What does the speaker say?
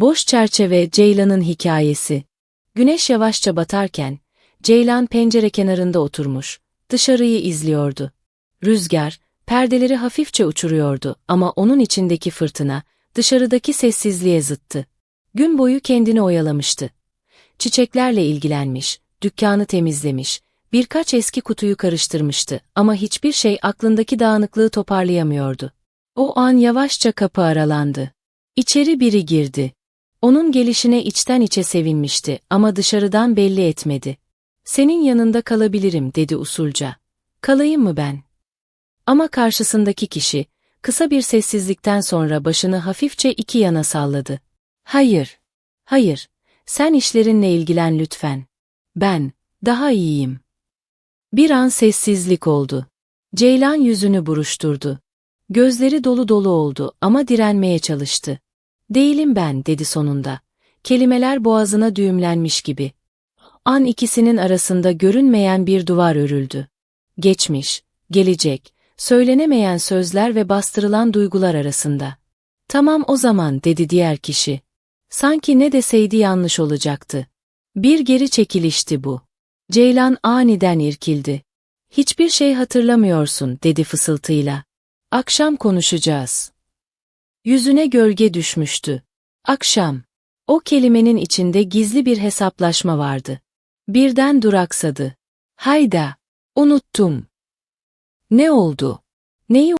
Boş çerçeve Ceylan'ın hikayesi. Güneş yavaşça batarken, Ceylan pencere kenarında oturmuş, dışarıyı izliyordu. Rüzgar, perdeleri hafifçe uçuruyordu ama onun içindeki fırtına, dışarıdaki sessizliğe zıttı. Gün boyu kendini oyalamıştı. Çiçeklerle ilgilenmiş, dükkanı temizlemiş, birkaç eski kutuyu karıştırmıştı ama hiçbir şey aklındaki dağınıklığı toparlayamıyordu. O an yavaşça kapı aralandı. İçeri biri girdi. Onun gelişine içten içe sevinmişti ama dışarıdan belli etmedi. Senin yanında kalabilirim dedi usulca. Kalayım mı ben? Ama karşısındaki kişi, kısa bir sessizlikten sonra başını hafifçe iki yana salladı. Hayır, hayır, sen işlerinle ilgilen lütfen. Ben, daha iyiyim. Bir an sessizlik oldu. Ceylan yüzünü buruşturdu. Gözleri dolu dolu oldu ama direnmeye çalıştı. Değilim ben, dedi sonunda. Kelimeler boğazına düğümlenmiş gibi. An ikisinin arasında görünmeyen bir duvar örüldü. Geçmiş, gelecek, söylenemeyen sözler ve bastırılan duygular arasında. Tamam o zaman, dedi diğer kişi. Sanki ne deseydi yanlış olacaktı. Bir geri çekilişti bu. Ceylan aniden irkildi. Hiçbir şey hatırlamıyorsun, dedi fısıltıyla. Akşam konuşacağız. Yüzüne gölge düşmüştü. Akşam. O kelimenin içinde gizli bir hesaplaşma vardı. Birden duraksadı. Hayda. Unuttum. Ne oldu? Neyi